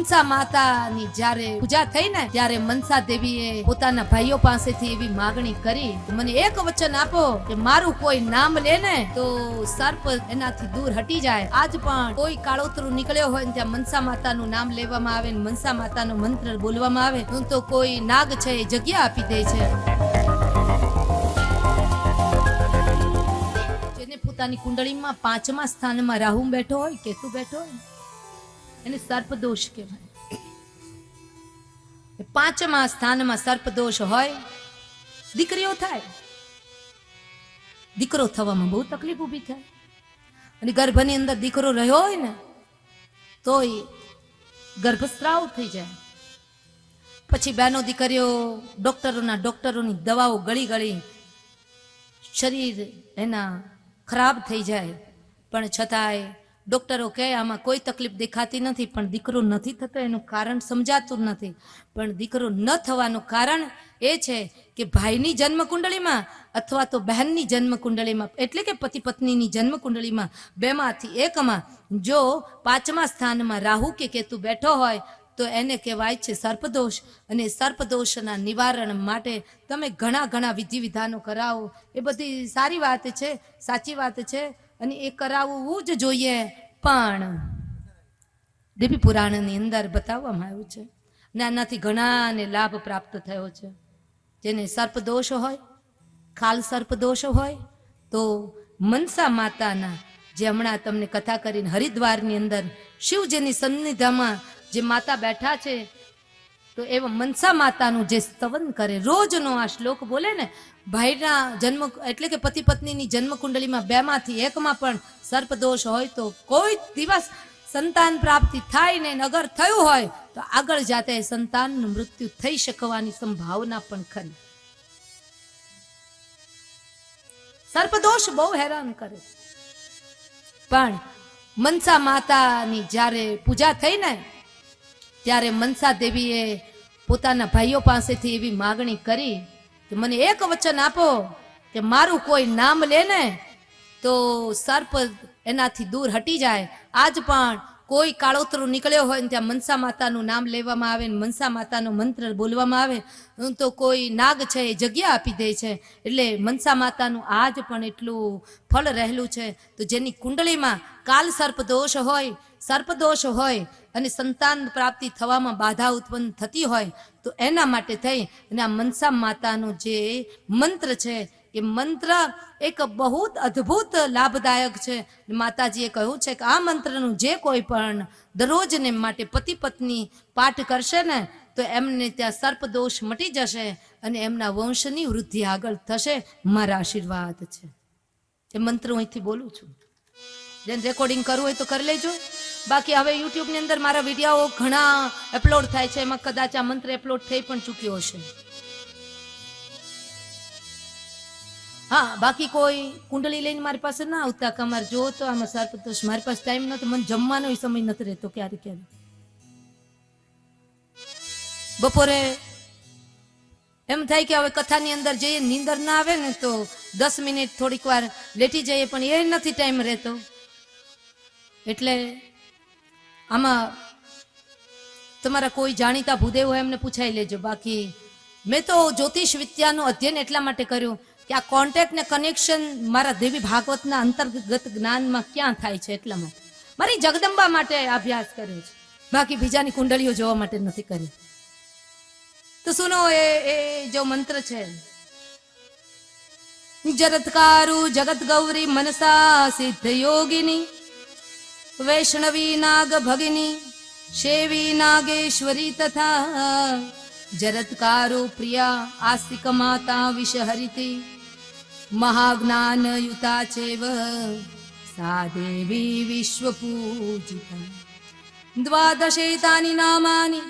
મનસા માતાની જ્યારે પૂજા થઈ ને, ત્યારે મનસા દેવીએ પોતાના ભાઈઓ પાસેથી એવી માગણી કરી. મને એક વચન આપો કે મારું કોઈ નામ લે ને, તો સર્પ એનાથી દૂર હટી જાય. આજ પણ કોઈ કાળોતરું નીકળ્યો હોય ને, ત્યાં મનસા માતાનું નામ લેવામાં આવે ને, મનસા માતાનો મંત્ર બોલવામાં આવે હું તો કોઈ નાગ છે એ જગ્યા આપી દે છે. પોતાની કુંડળીમાં પાંચમા સ્થાનમાં રાહુ બેઠો હોય, કેતુ બેઠો હોય એને સર્પદોષ કહેવાય. પાંચમા સ્થાનમાં સર્પદોષ હોય, દીકરીઓ થાય. દીકરો થવામાં બહુ તકલીફ ઊભી થાય. અને ગર્ભની અંદર દીકરો રહ્યો હોય ને, તોય ગર્ભસ્રાવ થઈ જાય. પછી બહેનો દીકરીઓ ડોક્ટરોના ડોક્ટરોની દવાઓ ગળી ગળી શરીર એના ખરાબ થઈ જાય. પણ છતાંય ડોક્ટરો કહે, આમાં કોઈ તકલીફ દેખાતી નથી, પણ દીકરો નથી થતો એનું કારણ સમજાતું નથી. પણ દીકરો ન થવાનું કારણ એ છે કે ભાઈની જન્મકુંડળીમાં અથવા તો બહેનની જન્મકુંડળીમાં, એટલે કે પતિ પત્નીની જન્મકુંડળીમાં બેમાંથી એકમાં જો પાંચમા સ્થાનમાં રાહુ કે કેતુ બેઠો હોય, તો એને કહેવાય છે સર્પદોષ. અને સર્પદોષના નિવારણ માટે તમે ઘણા ઘણા વિધિ વિધાનો કરાવો. એ બધી સારી વાત છે, સાચી વાત છે. અને એ કરાવવું જ જોઈએ. પણ દેવી પુરાણની અંદર બતાવવામાં આવ્યું છે અને આનાથી ઘણાને લાભ પ્રાપ્ત થયો છે. જેને સર્પદોષ હોય, ખાલ સર્પદોષ હોય, તો મનસા માતાના જે હમણાં તમને કથા કરીને હરિદ્વારની અંદર શિવજીની સન્નિધામાં જે માતા બેઠા છે તો એવા મનસા માતાનું જે સ્તવન કરે, રોજનો આ શ્લોક બોલે ને, ભાઈના જન્મ, એટલે કે પતિ પત્નીની જન્મ કુંડલીમાં બેમાંથી એકમાં પણ સર્પદોષ હોય તો કોઈ દિવસ સંતાન પ્રાપ્તિ થાય ને અગર થયું હોય તો આગળ જાતે સંતાનનું મૃત્યુ થઈ શકવાની સંભાવના પણ ખરી. સર્પદોષ બહુ હેરાન કરે. પણ મનસા માતાની જ્યારે પૂજા થઈ ને ત્યારે મનસા દેવીએ પોતાના ભાઈઓ પાસેથી એવી માગણી કરી કે મને એક વચન આપો કે મારું કોઈ નામ લે ને તો સર્પ એનાથી દૂર હટી જાય. આજ પણ કોઈ કાળોતરું નીકળ્યો હોય ને ત્યાં મનસા માતાનું નામ લેવામાં આવે ને મનસા માતાનો મંત્ર બોલવામાં આવે તો કોઈ નાગ છે એ જગ્યા આપી દે છે. એટલે મનસા માતાનું આજ પણ એટલું ફળ રહેલું છે. તો જેની કુંડળીમાં કાલ સર્પદોષ હોય સર્પદોષ હોય અને સંતાન પ્રાપ્તિ થવામાં બાધા ઉત્પન્ન થતી હોય, તો એના માટે થઈ અને આ મનસા માતાનો જે મંત્ર છે એ મંત્ર એક બહુ અદ્ભુત લાભદાયક છે. માતાજીએ કહ્યું છે કે આ મંત્રનું જે કોઈ પણ દરરોજને માટે પતિ પત્ની પાઠ કરશે ને, તો એમને ત્યાં સર્પદોષ મટી જશે અને એમના વંશની વૃદ્ધિ આગળ થશે. મારા આશીર્વાદ છે. એ મંત્ર અહીંથી બોલું છું. જેને રેકોર્ડિંગ કરવું હોય તો કરી લેજો. બાકી હવે યુટ્યુબની અંદર મારા વીડિયો ઘણા અપલોડ થાય છે. એમાં કદાચ આ મંત્ર અપલોડ થઈ પણ ચૂક્યો હશે. હા, બાકી કોઈ કુંડલી લઈને મારી પાસે ના આવતા કે અમારે જો તો આમાં સર્પદોષ મારી પાસે ટાઈમ નતો, મને જમવાનો સમય નથી રહેતો ક્યારે ક્યારે. બપોરે એમ થાય કે હવે કથાની અંદર જઈએ, નીંદર ના આવે ને તો દસ મિનિટ થોડીક વાર લેટી જઈએ, પણ એ નથી ટાઈમ રહેતો. એટલે આમાં તમારા કોઈ જાણીતા ભૂદેવ એમને પૂછાઈ લેજો. બાકી મેં તો જ્યોતિષ વિદ્યાનું અધ્યયન એટલા માટે કર્યું કે આ કોન્ટેક્ટ ને કનેક્શન મારા દેવી ભાગવતના અંતર્ગત જ્ઞાનમાં ક્યાં થાય છે એટલા માટે? મારી જગદંબા માટે અભ્યાસ કર્યો છે. બાકી બીજાની કુંડળીઓ જોવા માટે નથી કરી. તો સુનો, એ એ જો મંત્ર છે. જરતકારુ જગત ગૌરી મનસા સિદ્ધ યોગિની વૈષ્ણવી નાગ ભગિની, શેવી નાગેશ્વરી તથા જરતકારો પ્રિયા આસ્તિક માતા વિષહરિતિ મહાજ્ઞાન યુતા ચેવ સા દેવી વિશ્વપૂજિતા દ્વાદશેતાની નામાની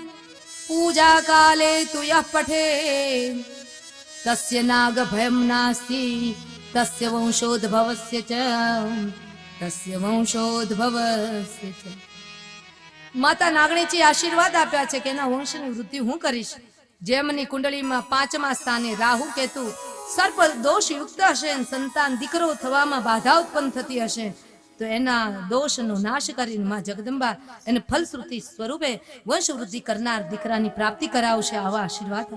પૂજા કાલે તુ યઃ પઠે તસ્ય નાગ ભયમ નાસ્તિ તસ્ય વંશોદ્ભવસ્ય ચ તસ્ય વંશોદ્ભવસ્ય ચ માતા નાગણીજી આશીર્વાદ આપ્યા છે કે એના વંશની વૃદ્ધિ હું કરીશ જેમની કુંડળીમાં પાંચમા સ્થાને રાહુ, કેતુ સર્પ દોષ યુક્ત હશે સંતાન દીકરો થવામાં બાધા ઉત્પન્ન થતી હશે તો એના દોષનો નાશ કરીને માં જગદંબા એને ફલશ્રુતિ સ્વરૂપે વંશવૃદ્ધિ કરનાર દીકરાની પ્રાપ્તિ કરાવશે આવા આશીર્વાદ.